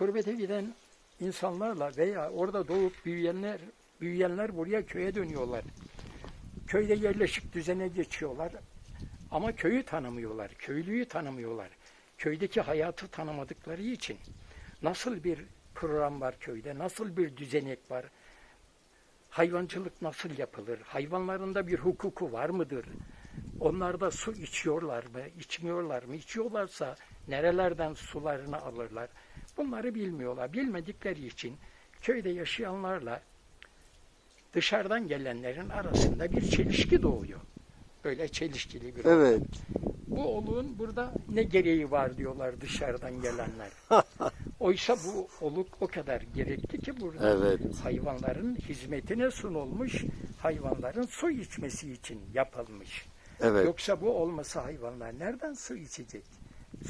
kurbete giden insanlarla veya orada doğup büyüyenler büyüyenler buraya köye dönüyorlar. Köyde yerleşik düzene geçiyorlar. Ama köyü tanımıyorlar, köylüyü tanımıyorlar. Köydeki hayatı tanımadıkları için nasıl bir program var köyde, nasıl bir düzenek var, hayvancılık nasıl yapılır, hayvanlarında bir hukuku var mıdır, onlar da su içiyorlar mı, içmiyorlar mı, içiyorlarsa nerelerden sularını alırlar, bunları bilmiyorlar. Bilmedikleri için köyde yaşayanlarla dışarıdan gelenlerin arasında bir çelişki doğuyor. Böyle çelişkili bir. Evet. Bu oluğun burada ne gereği var diyorlar dışarıdan gelenler. Oysa bu oluk o kadar gerekli ki burada Evet. hayvanların hizmetine sunulmuş, hayvanların su içmesi için yapılmış. Evet. Yoksa bu olmasa hayvanlar nereden su içecek?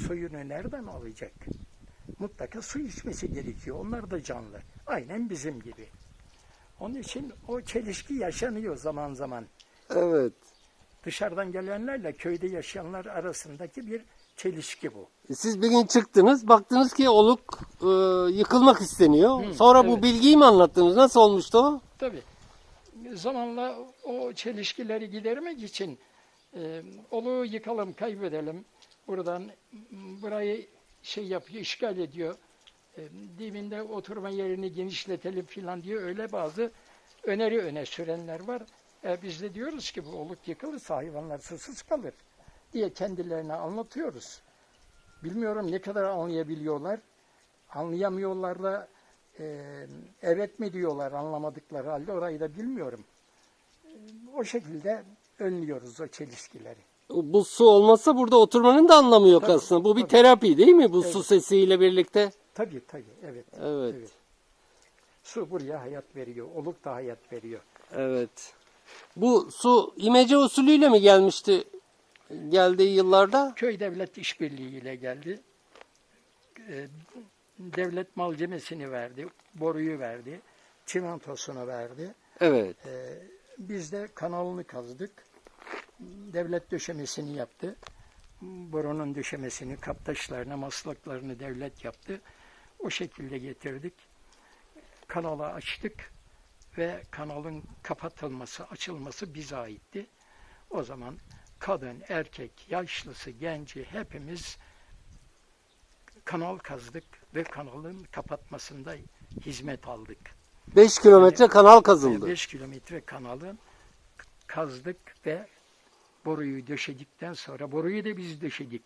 Suyunu nereden alacak? Mutlaka su içmesi gerekiyor. Onlar da canlı. Aynen bizim gibi. Onun için o çelişki yaşanıyor zaman zaman. Evet. Dışarıdan gelenlerle köyde yaşayanlar arasındaki bir çelişki bu. Siz bir gün çıktınız, baktınız ki oluk e, yıkılmak isteniyor. Hı, Sonra bu evet. bilgiyi mi anlattınız? Nasıl olmuştu o? Tabii. Zamanla o çelişkileri gidermek için e, oluğu yıkalım, kaybedelim. Buradan burayı şey yapıyor, işgal ediyor. E, dibinde oturma yerini genişletelim filan diye öyle bazı öneri öne sürenler var. E, biz de diyoruz ki bu oluk yıkılırsa hayvanlar susuz kalır diye kendilerine anlatıyoruz. Bilmiyorum ne kadar anlayabiliyorlar. Anlayamıyorlar da e, evet mi diyorlar anlamadıkları halde orayı da bilmiyorum. E, o şekilde önlüyoruz o çelişkileri. Bu su olmasa burada oturmanın da anlamı yok Tabii, aslında. Bu bir tabii. terapi değil mi? Bu su Evet. sesiyle birlikte. Tabii tabii evet. Evet. Su buraya hayat veriyor. Oluk da hayat veriyor. Evet. Bu su imece usulüyle mi gelmişti geldiği yıllarda? Köy devlet işbirliğiyle geldi. E, devlet malzemesini verdi, boruyu verdi, çimentosunu verdi. Evet. Ee, biz de kanalını kazdık. Devlet döşemesini yaptı. Borunun döşemesini, kaptaşlarını, maslaklarını devlet yaptı. O şekilde getirdik. Kanalı açtık ve kanalın kapatılması, açılması bize aitti. O zaman kadın, erkek, yaşlısı, genci hepimiz kanal kazdık ve kanalın kapatmasında hizmet aldık. 5 kilometre kanal kazıldı. 5 kilometre kanalı kazdık ve boruyu döşedikten sonra boruyu da biz döşedik.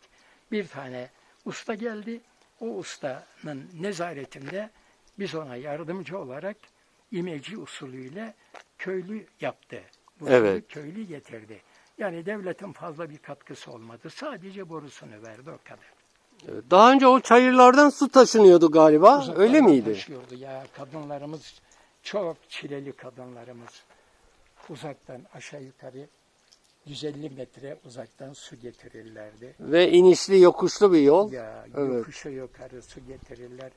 Bir tane usta geldi. O ustanın nezaretinde biz ona yardımcı olarak imeci usulüyle köylü yaptı. Bu Evet. köylü getirdi. Yani devletin fazla bir katkısı olmadı. Sadece borusunu verdi o kadar. Evet. Daha önce o çayırlardan su taşınıyordu galiba. Uzaklardan Öyle miydi? Taşıyordu ya kadınlarımız çok çileli kadınlarımız. Uzaktan aşağı yukarı 150 metre uzaktan su getirirlerdi. Ve inişli yokuşlu bir yol. Ya Evet. yokuşa yukarı su getirirler.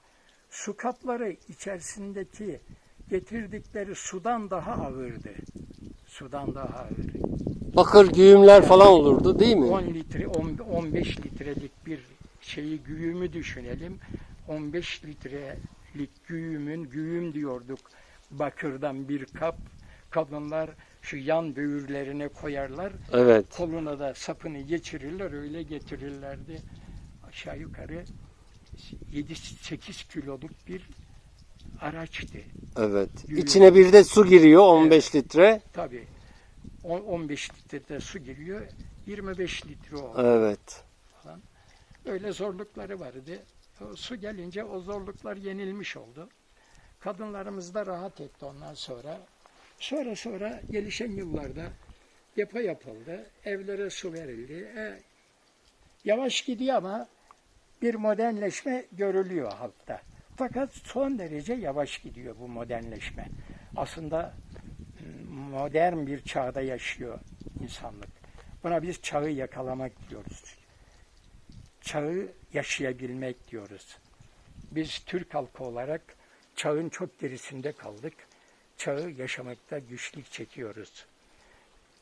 Su kapları içerisindeki getirdikleri sudan daha ağırdı. Sudan daha ağır. Bakır güğümler falan olurdu değil mi? 10 litre, 10 15 litrelik bir şeyi güğümü düşünelim. 15 litrelik güğümün, güğüm diyorduk, bakırdan bir kap. Kadınlar şu yan böğürlerine koyarlar. Evet. Koluna da sapını geçirirler, öyle getirirlerdi. Aşağı yukarı 7-8 kiloluk bir araçtı. Evet. Güğüm. İçine bir de su giriyor 15 litre. Tabii. On- 15 litre su giriyor, 25 litre o. Evet. Öyle zorlukları vardı. O su gelince o zorluklar yenilmiş oldu. Kadınlarımız da rahat etti ondan sonra. Sonra sonra gelişen yıllarda depo yapıldı. Evlere su verildi. E, yavaş gidiyor ama bir modernleşme görülüyor halkta. Fakat son derece yavaş gidiyor bu modernleşme. Aslında m, modern bir çağda yaşıyor insanlık. Buna biz çağı yakalamak diyoruz çağı yaşayabilmek diyoruz. Biz Türk halkı olarak çağın çok gerisinde kaldık. Çağı yaşamakta güçlük çekiyoruz.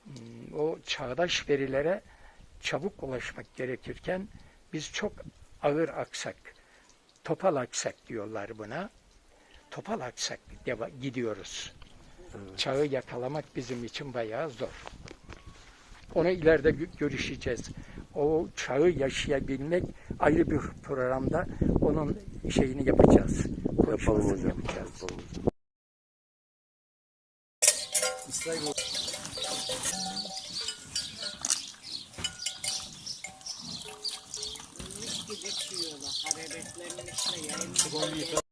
Hmm, O çağdaş verilere çabuk ulaşmak gerekirken biz çok ağır aksak. Topal aksak diyorlar buna. Topal aksak gidiyoruz. Çağı yakalamak bizim için bayağı zor. Onu ileride gö- görüşeceğiz. O çağı yaşayabilmek ayrı bir programda onun şeyini yapacağız. Yapalım hocam. Yapacağız. Yapalım hocam. gibi çıkıyorlar. Hararetlenmişle yayınlanıyor.